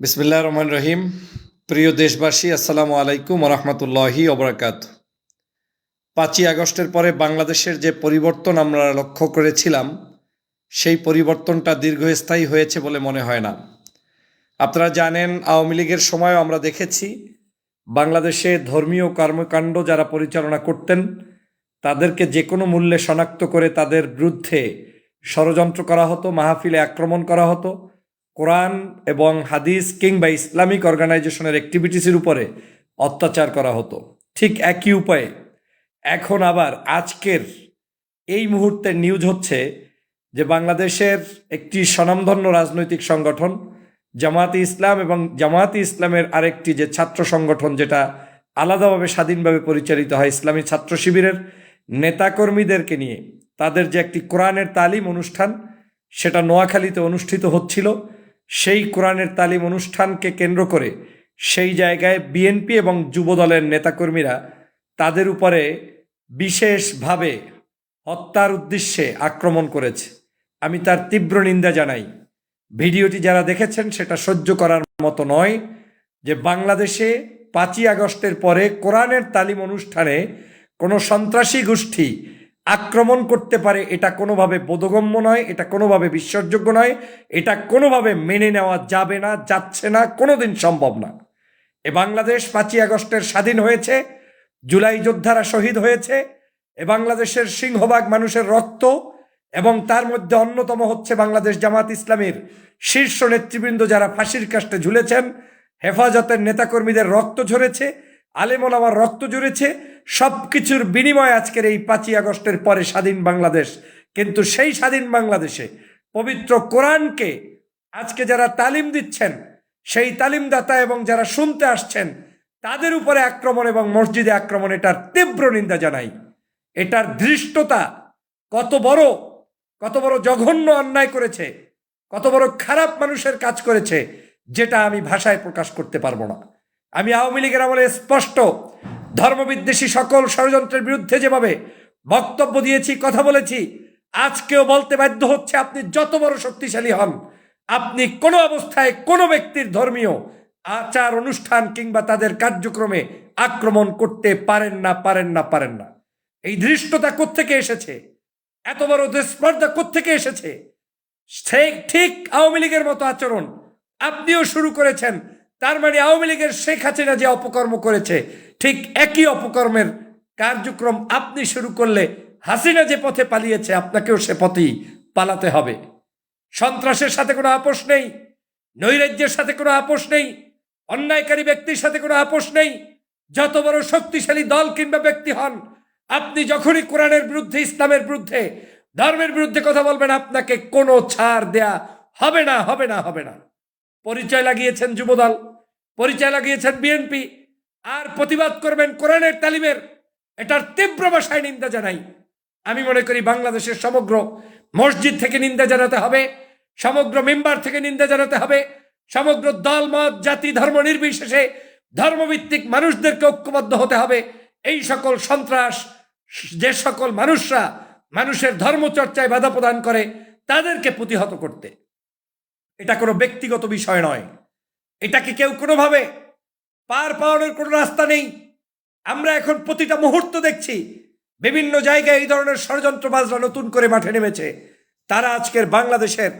বিসমিল্লাহ রহমান রহিম। প্রিয় দেশবাসী, আসসালামু আলাইকুম রহমতুল্লাহি অবরাকাত পাঁচই আগস্টের পরে বাংলাদেশের যে পরিবর্তন আমরা লক্ষ্য করেছিলাম, সেই পরিবর্তনটা দীর্ঘস্থায়ী হয়েছে বলে মনে হয় না। আপনারা জানেন, আওয়ামী লীগের সময়ও আমরা দেখেছি, বাংলাদেশে ধর্মীয় কর্মকাণ্ড যারা পরিচালনা করতেন, তাদেরকে যে কোনো মূল্যে শনাক্ত করে তাদের বিরুদ্ধে ষড়যন্ত্র করা হতো, মাহফিলে আক্রমণ করা হতো। কোরআন এবং হাদিস কিংবা ইসলামিক অর্গানাইজেশনের অ্যাক্টিভিটিসের উপরে অত্যাচার করা হতো। ঠিক একই উপায়ে এখন আবার আজকের এই মুহূর্তের নিউজ হচ্ছে যে বাংলাদেশের একটি স্বনামধন্য রাজনৈতিক সংগঠন, জামায়াতে ইসলাম এবং জামায়াতে ইসলামের আরেকটি যে ছাত্র সংগঠন যেটা আলাদাভাবে স্বাধীনভাবে পরিচালিত হয় ইসলামী ছাত্র শিবিরের নেতাকর্মীদেরকে নিয়ে, তাদের যে একটি কোরআনের তালিম অনুষ্ঠান, সেটা নোয়াখালীতে অনুষ্ঠিত হচ্ছিল। সেই কোরআনের তালিম অনুষ্ঠানকে কেন্দ্র করে সেই জায়গায় বিএনপি এবং যুবদলের নেতাকর্মীরা তাদের উপরে বিশেষভাবে হত্যার উদ্দেশ্যে আক্রমণ করেছে। আমি তার তীব্র নিন্দা জানাই। ভিডিওটি যারা দেখেছেন সেটা সহ্য করার মতো নয় যে বাংলাদেশে পাঁচই আগস্টের পরে কোরআনের তালিম অনুষ্ঠানে কোনো সন্ত্রাসী গোষ্ঠী আক্রমণ করতে পারে, এটা কোনোভাবে বোধগম্য নয়, এটা কোনোভাবে বিশ্বাসযোগ্য নয়, এটা কোনোভাবে মেনে নেওয়া যাবে না, যাচ্ছে না, কোনোদিন সম্ভব না। এ বাংলাদেশ পাঁচই আগস্টের স্বাধীন হয়েছে, জুলাই যোদ্ধারা শহীদ হয়েছে, এ বাংলাদেশের সিংহভাগ মানুষের রক্ত, এবং তার মধ্যে অন্যতম হচ্ছে বাংলাদেশ জামাত ইসলামের শীর্ষ নেতৃবৃন্দ যারা ফাঁসির কাষ্টে ঝুলেছেন, হেফাজতের নেতাকর্মীদের রক্ত ঝরেছে আলেমন আমার রক্ত জুড়েছে। সব কিছুর বিনিময়ে আজকের এই পাঁচই আগস্টের পরে স্বাধীন বাংলাদেশ। কিন্তু সেই স্বাধীন বাংলাদেশে পবিত্র কোরআনকে আজকে যারা তালিম দিচ্ছেন, সেই তালিমদাতা এবং যারা শুনতে আসছেন, তাদের উপরে আক্রমণ এবং মসজিদে আক্রমণ, এটার তীব্র নিন্দা জানাই। এটার ধৃষ্টতা কত বড় কত বড় জঘন্য অন্যায় করেছে, কত বড় খারাপ মানুষের কাজ করেছে, যেটা আমি ভাষায় প্রকাশ করতে পারব না। আমি আওয়ামী লীগের আমলে স্পষ্ট, ধর্মবিদ্বেষী সকল ষড়যন্ত্রের বিরুদ্ধে যেভাবে বক্তব্য দিয়েছি, কথা বলেছি, আজকেও বলতে বাধ্য হচ্ছে আপনি যত বড় শক্তিশালী হন, আপনি কোনো অবস্থায় কোনো ব্যক্তির ধর্মীয় আচার অনুষ্ঠান কিংবা তাদের কার্যক্রমে আক্রমণ করতে পারেন না পারেন না পারেন না। এই ধৃষ্টতা কোত্থেকে এসেছে? এত বড় স্পর্ধা কোত্থেকে এসেছে? ঠিক আওয়ামী লীগের মতো আচরণ আপনিও শুরু করেছেন তার মানে আওয়ামী লীগের শেখ হাসিনা যে অপকর্ম করেছে, ঠিক একই অপকর্মের কার্যক্রম আপনি শুরু করলে হাসিনা যে পথে পালিয়েছে, আপনাকেও সে পথেই পালাতে হবে। সন্ত্রাসের সাথে কোনো আপোষ নেই, নৈরাজ্যের সাথে কোনো আপোষ নেই, অন্যায়কারী ব্যক্তির সাথে কোনো আপোষ নেই। যত বড় শক্তিশালী দল কিংবা ব্যক্তি হন, আপনি যখনই কোরআনের বিরুদ্ধে, ইসলামের বিরুদ্ধে, ধর্মের বিরুদ্ধে কথা বলবেন, আপনাকে কোনো ছাড় দেয়া হবে না হবে না হবে না। পরিচয় লাগিয়েছেন যুবদল, পরিচয় লাগিয়েছেন বিএনপি, আর প্রতিবাদ করবেন কোরআনের তালিমের। এটার তীব্র ভাষায় নিন্দা জানাই। আমি মনে করি বাংলাদেশের সমগ্র মসজিদ থেকে নিন্দা জানাতে হবে, সমগ্র মেম্বার থেকে নিন্দা জানাতে হবে, সমগ্র দল, মত, জাতি, ধর্ম নির্বিশেষে ধর্মভিত্তিক মানুষদেরকে ঐক্যবদ্ধ হতে হবে। এই সকল সন্ত্রাস, যে সকল মানুষরা মানুষের ধর্মচর্চায় বাধা প্রদান করে, তাদেরকে প্রতিহত করতে। এটা কোনো ব্যক্তিগত বিষয় নয়। এটাকে কেউ কোনোভাবে পার পাওয়ানোর কোনো রাস্তা নেই। আমরা এখন প্রতিটা মুহূর্ত দেখছি, বিভিন্ন জায়গায় এই ধরনের ষড়যন্ত্রবাজরা নতুন করে মাঠে নেমেছে। তারা আজকের বাংলাদেশের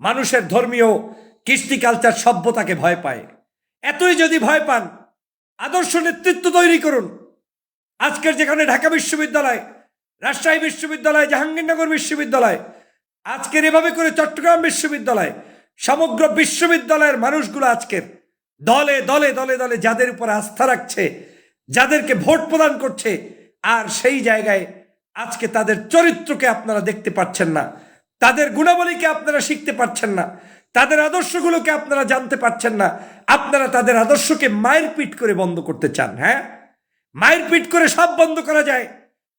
মানুষের ধর্মীয় কৃষ্টি কালচার সভ্যতাকে ভয় পায়। এতই যদি ভয় পান, আদর্শ নেতৃত্ব তৈরি করুন। আজকের যেখানে ঢাকা বিশ্ববিদ্যালয়, রাজশাহী বিশ্ববিদ্যালয়, জাহাঙ্গীরনগর বিশ্ববিদ্যালয়, আজকের এভাবে করে চট্টগ্রাম বিশ্ববিদ্যালয় সমগ্র বিশ্ববিদ্যালয়ের মানুষগুলো আজকের দলে দলে দলে দলে যাদের উপর আস্থা রাখছে, যাদেরকে ভোট প্রদান করছে, আর সেই জায়গায় আজকে তাদের চরিত্রকে আপনারা দেখতে পাচ্ছেন না। তাদের গুণাবলীকে আপনারা শিখতে পারছেন না। তাদের আদর্শগুলোকে আপনারা জানতে পারছেন না। আপনারা তাদের আদর্শকে মায়ের পিট করে বন্ধ করতে চান হ্যাঁ? মায়ের পিট করে সব বন্ধ করা যায়,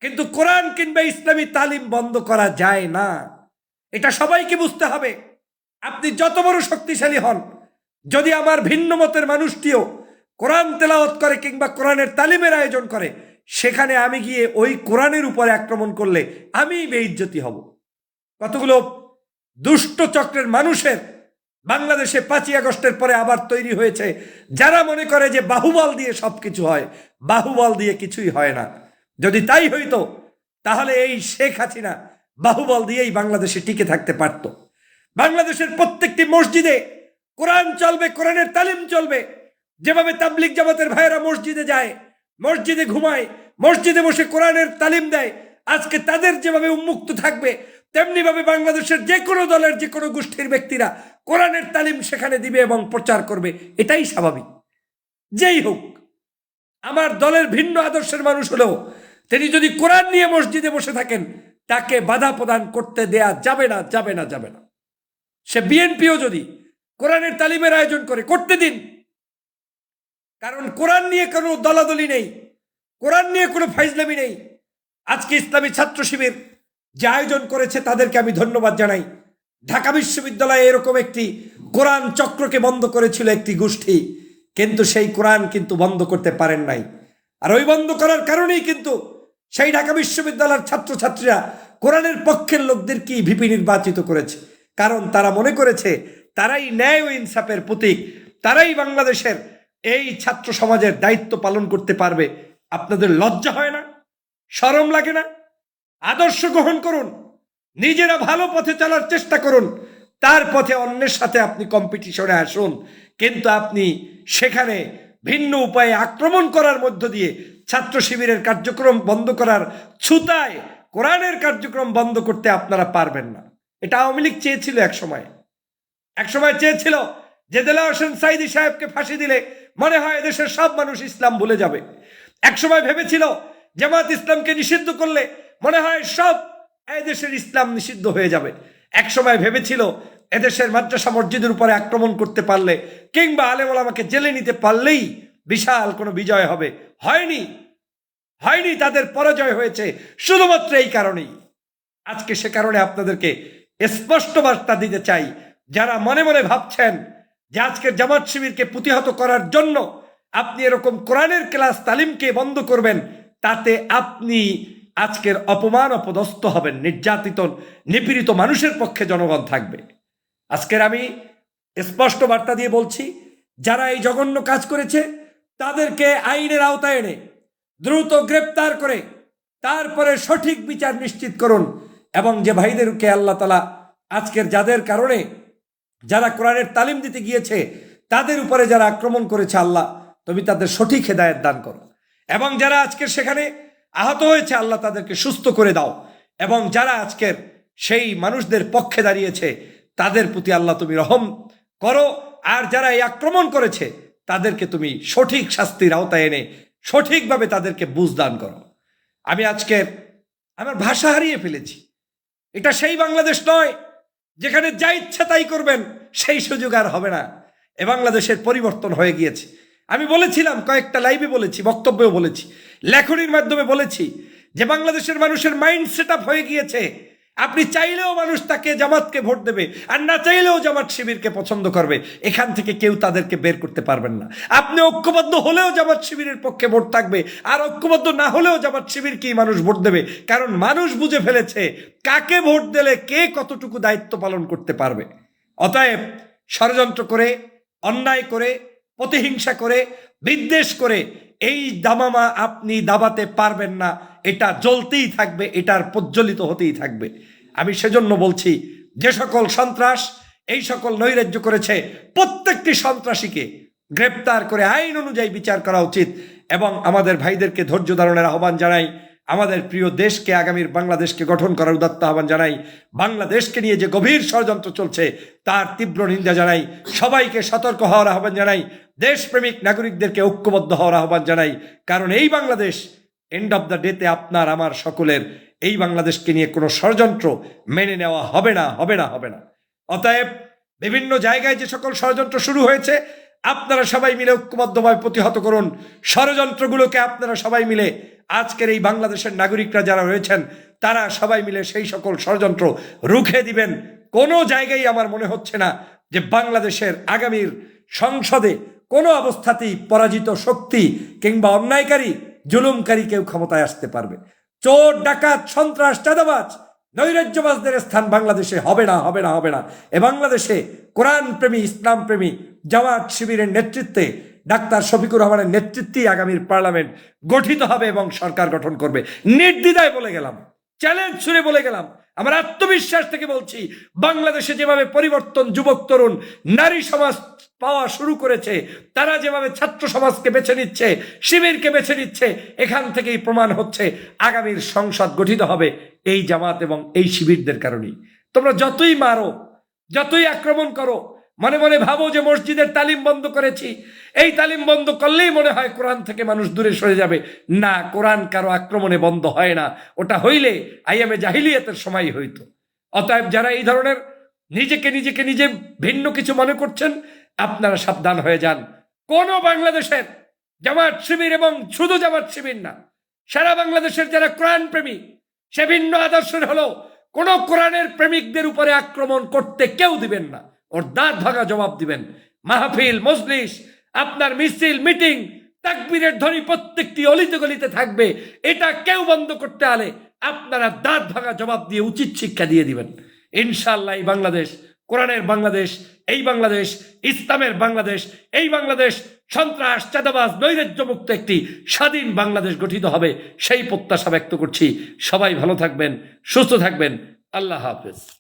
কিন্তু কোরআন কিংবা ইসলামী তালিম বন্ধ করা যায় না। এটা সবাইকে বুঝতে হবে। আপনি যত বড় শক্তিশালী হন, যদি আমার ভিন্ন মতের মানুষটিও কোরআন তেলাওয়াত করে কিংবা কোরআনের তালিমের আয়োজন করে, সেখানে আমি গিয়ে ওই কোরআনের উপরে আক্রমণ করলে আমি বেইজ্জতি হব। কতগুলো দুষ্ট চক্রের মানুষের বাংলাদেশে পাঁচই আগস্টের পরে আবার তৈরি হয়েছে, যারা মনে করে যে বাহুবল দিয়ে সব কিছু হয়, বাহুবল দিয়ে কিছুই হয় না। যদি তাই হইতো, তাহলে এই শেখ হাসিনা বাহুবল দিয়েই বাংলাদেশে টিকে থাকতে পারত। বাংলাদেশের প্রত্যেকটি মসজিদে কোরআন চলবে, কোরআনের তালিম চলবে। যেভাবে তাবলিক জামাতের ভাইয়েরা মসজিদে যায়, মসজিদে ঘুমায়, মসজিদে বসে কোরআনের তালিম দেয়, আজকে তাদের যেভাবে উন্মুক্ত থাকবে তেমনি ভাবে বাংলাদেশের যে কোনো দলের যে কোনো গোষ্ঠীর ব্যক্তিরা কোরআনের তালিম সেখানে দিবে এবং প্রচার করবে। এটাই স্বাভাবিক। যেই হোক, আমার দলের ভিন্ন আদর্শের মানুষ হলেও তিনি যদি কোরআন নিয়ে মসজিদে বসে থাকেন, তাকে বাধা প্রদান করতে দেয়া যাবে না যাবে না যাবে না। সে বিএনপিও যদি কোরআনের তালিমের আয়োজন করে, করতে দিন। কারণ কোরআন নিয়ে কোনো দলাদলি নেই, কোরআন নিয়ে কোনো ফাইজলামি নেই। আজকে ইসলামী ছাত্র শিবির যে আয়োজন করেছে, তাদেরকে আমি ধন্যবাদ জানাই। ঢাকা বিশ্ববিদ্যালয়ে এরকম একটি কোরআন চক্রকে বন্ধ করেছিল একটি গোষ্ঠী, কিন্তু সেই কোরআন কিন্তু বন্ধ করতে পারেন নাই। আর ওই বন্ধ করার কারণেই কিন্তু সেই ঢাকা বিশ্ববিদ্যালয়ের ছাত্রছাত্রীরা কোরআনের পক্ষের লোকদেরকেই ভিপি নির্বাচিত করেছে? কারণ তারা মনে করেছে তারাই ন্যায় ও ইনসাফের প্রতীক, তারাই বাংলাদেশের এই ছাত্র সমাজের দায়িত্ব পালন করতে পারবে। আপনাদের লজ্জা হয় না? শরম লাগে না? আদর্শ গ্রহণ করুন। নিজেরা ভালো পথে চলার চেষ্টা করুন। তার পথে অন্যের সাথে আপনি কম্পিটিশনে আসুন। কিন্তু আপনি সেখানে ভিন্ন উপায়ে আক্রমণ করার মধ্য দিয়ে ছাত্র শিবিরের কার্যক্রম বন্ধ করার ছুতায় কোরআনের কার্যক্রম বন্ধ করতে আপনারা পারবেন না। এটা আওয়ামী লীগ চেয়েছিল এক সময় এক সময় চেয়েছিল যে দেলা হোসেন সাইদি সাহেবকে ফাঁসি দিলে মনে হয় দেশের সব মানুষ ইসলাম ভুলে যাবে। এক সময় ভেবেছিল জামাত ইসলামকে নিষিদ্ধ করলে মনে হয় সব দেশের ইসলাম নিষিদ্ধ হয়ে যাবে। এক সময় ভেবেছিল এদেশের মাদ্রাসা মসজিদের উপরে আক্রমণ করতে পারলে কিংবা আলেমুল আমাকে জেলে নিতে পারলেই বিশাল কোনো বিজয় হবে। হয়নি। হয়নি তাদের পরাজয় হয়েছে শুধুমাত্র এই কারণেই। আজকে সে কারণে আপনাদেরকে স্পষ্ট বার্তা দিতে চাই। যারা মনে মনে ভাবছেন যে আজকের জামাত শিবিরকে প্রতিহত করার জন্য আপনি এরকম কোরআনের ক্লাস তালিমকে বন্ধ করবেন, তাতে আপনি আজকের অপমান অপদস্থ হবেন। নির্যাতিত, নিপীড়িত মানুষের পক্ষে জনগণ থাকবে। আজকের আমি স্পষ্ট বার্তা দিয়ে বলছি, যারা এই জঘন্য কাজ করেছে, তাদেরকে আইনের আওতায় এনে দ্রুত গ্রেপ্তার করে তারপরে সঠিক বিচার নিশ্চিত করুন। এবং যে ভাইদেরকে আল্লাহ তালা আজকের যাদের কারণে যারা কোরআনের তালিম দিতে গিয়েছে, তাদের উপরে যারা আক্রমণ করেছে আল্লাহ, তুমি তাদের সঠিক হেদায়ত দান করো। এবং যারা আজকের সেখানে আহত হয়েছে, আল্লাহ তাদেরকে সুস্থ করে দাও। এবং যারা আজকের সেই মানুষদের পক্ষে দাঁড়িয়েছে, তাদের প্রতি আল্লাহ তুমি রহম করো। আর যারা এই আক্রমণ করেছে, তাদেরকে তুমি সঠিক শাস্তির আওতায় এনে সঠিকভাবে তাদেরকে বুঝদান করো। আমি আজকের আমার ভাষা হারিয়ে ফেলেছি। এটা সেই বাংলাদেশ নয়, যেখানে যা ইচ্ছা তাই করবেন, সেই সুযোগ আর হবে না। এ বাংলাদেশের পরিবর্তন হয়ে গিয়েছে। আমি বলেছিলাম, কয়েকটা লাইভে বলেছি, বক্তব্যেও বলেছি, লেখনির মাধ্যমে বলেছি যে বাংলাদেশের মানুষের মাইন্ড সেট হয়ে গিয়েছে। আপনি চাইলেও মানুষ তাকে জামাতকে ভোট দেবে, আর না চাইলেও জামাত শিবিরকে পছন্দ করবে। এখান থেকে কেউ তাদেরকে বের করতে পারবেন না। আপনি ঐক্যবদ্ধ হলেও জামাত শিবিরের পক্ষে ভোট থাকবে, আর ঐক্যবদ্ধ না হলেও জামাত শিবিরকেই মানুষ ভোট দেবে। কারণ মানুষ বুঝে ফেলেছে কাকে ভোট দিলে কে কতটুকু দায়িত্ব পালন করতে পারবে। অতএব ষড়যন্ত্র করে, অন্যায় করে প্রতিহিংসা করে, বিদ্বেষ করে এই দামামা আপনি দাবাতে পারবেন না। এটা জ্বলতেই থাকবে, এটার প্রজ্বলিত হতেই থাকবে। আমি সেজন্য বলছি, যে সকল সন্ত্রাস এই সকল নৈরাজ্য করেছে, প্রত্যেকটি সন্ত্রাসীকে গ্রেপ্তার করে আইন অনুযায়ী বিচার করা উচিত এবং আমাদের ভাইদেরকে ধৈর্য ধারণের আহ্বান জানাই, আমাদের প্রিয় দেশকে, আগামীর বাংলাদেশকে গঠন করার উদাত্ত আহ্বান জানাই, বাংলাদেশকে নিয়ে যে গভীর ষড়যন্ত্র চলছে তার তীব্র নিন্দা জানাই, সবাইকে সতর্ক হওয়ার আহ্বান জানাই, দেশপ্রেমিক নাগরিকদেরকে ঐক্যবদ্ধ হওয়ার আহ্বান জানাই, কারণ এই বাংলাদেশ এন্ড অব দ্য ডেতে আপনার, আমার সকলের এই বাংলাদেশকে নিয়ে কোনো ষড়যন্ত্র মেনে নেওয়া হবে না হবে না হবে না। অতএব বিভিন্ন জায়গায় যে সকল ষড়যন্ত্র শুরু হয়েছে, আপনারা সবাই মিলে ঐক্যবদ্ধভাবে প্রতিহত করুন। ষড়যন্ত্রগুলোকে আপনারা সবাই মিলে আজকের এই বাংলাদেশের নাগরিকরা যারা রয়েছেন, তারা সবাই মিলে সেই সকল ষড়যন্ত্র রুখে দিবেন। কোনো জায়গায় আমার মনে হচ্ছে না যে বাংলাদেশের আগামীর সংসদে কোনো অবস্থাতেই পরাজিত শক্তি কিংবা অন্যায়কারী জুলুমকারী কেউ ক্ষমতায় আসতে পারবে। চোর, ডাকাত, সন্ত্রাস, চাঁদাবাজ নৈরাজ্যবাসদের স্থান বাংলাদেশে হবে না হবে না হবে না। এ বাংলাদেশে কোরআন প্রেমী ইসলাম প্রেমী জামাত শিবিরের নেতৃত্বে ডাক্তার শফিকুর রহমানের নেতৃত্বেই আগামীর পার্লামেন্ট গঠিত হবে এবং সরকার গঠন করবে। নির্দ্বিধায় বলে গেলাম, চ্যালেঞ্জ ছুড়ে বলে গেলাম আমার আত্মবিশ্বাস থেকে বলছি, বাংলাদেশে যেভাবে পরিবর্তন যুবক, তরুণ, নারী সমাজ পাওয়া শুরু করেছে, তারা যেভাবে ছাত্র সমাজকে বেছে নিচ্ছে, শিবিরকে বেছে নিচ্ছে, এখান থেকেই প্রমাণ হচ্ছে আগামীর সংসদ গঠিত হবে এই জামাত এবং এই শিবিরদের কারণেই। তোমরা যতই মারো, যতই আক্রমণ করো মনে মনে ভাবো যে মসজিদের তালিম বন্ধ করেছি। এই তালিম বন্ধ করলেই মনে হয় কোরআন থেকে মানুষ দূরে সরে যাবে। না, কোরআন কারও আক্রমণে বন্ধ হয় না। ওটা হইলে আইএমএ জাহিলিয়াতের সময় হইতো। অতএব যারা এই ধরনের নিজেকে নিজেকে নিজে ভিন্ন কিছু মনে করছেন, আপনারা সাবধান হয়ে যান। কোন বাংলাদেশের জামাত শিবির এবং শুধু জামাত শিবির না, সারা বাংলাদেশের যারা কোরআন প্রেমী, সে ভিন্ন আদর্শের হলো কোন কোরআনের প্রেমিকদের উপরে আক্রমণ করতে কেউ দিবেন না। ওর দাঁত ভাঙা জবাব দিবেন। মাহফিল, মজলিস, আপনার মিছিল, মিটিং, তাকবীরের ধ্বনি প্রত্যেকটি অলিতে গলিতে থাকবে। এটা কেউ বন্ধ করতে আলে আপনারা দাঁত ভাঙা জবাব দিয়ে উচিত শিক্ষা দিয়ে দিবেন। ইনশাল্লাহ এই বাংলাদেশ, কোরআনের বাংলাদেশ, এই বাংলাদেশ, ইসলামের বাংলাদেশ, এই বাংলাদেশ সন্ত্রাস, চাঁদাবাজ, নৈরাজ্যমুক্ত একটি স্বাধীন বাংলাদেশ গঠিত হবে, সেই প্রত্যাশা ব্যক্ত করছি। সবাই ভালো থাকবেন, সুস্থ থাকবেন। আল্লাহ হাফেজ।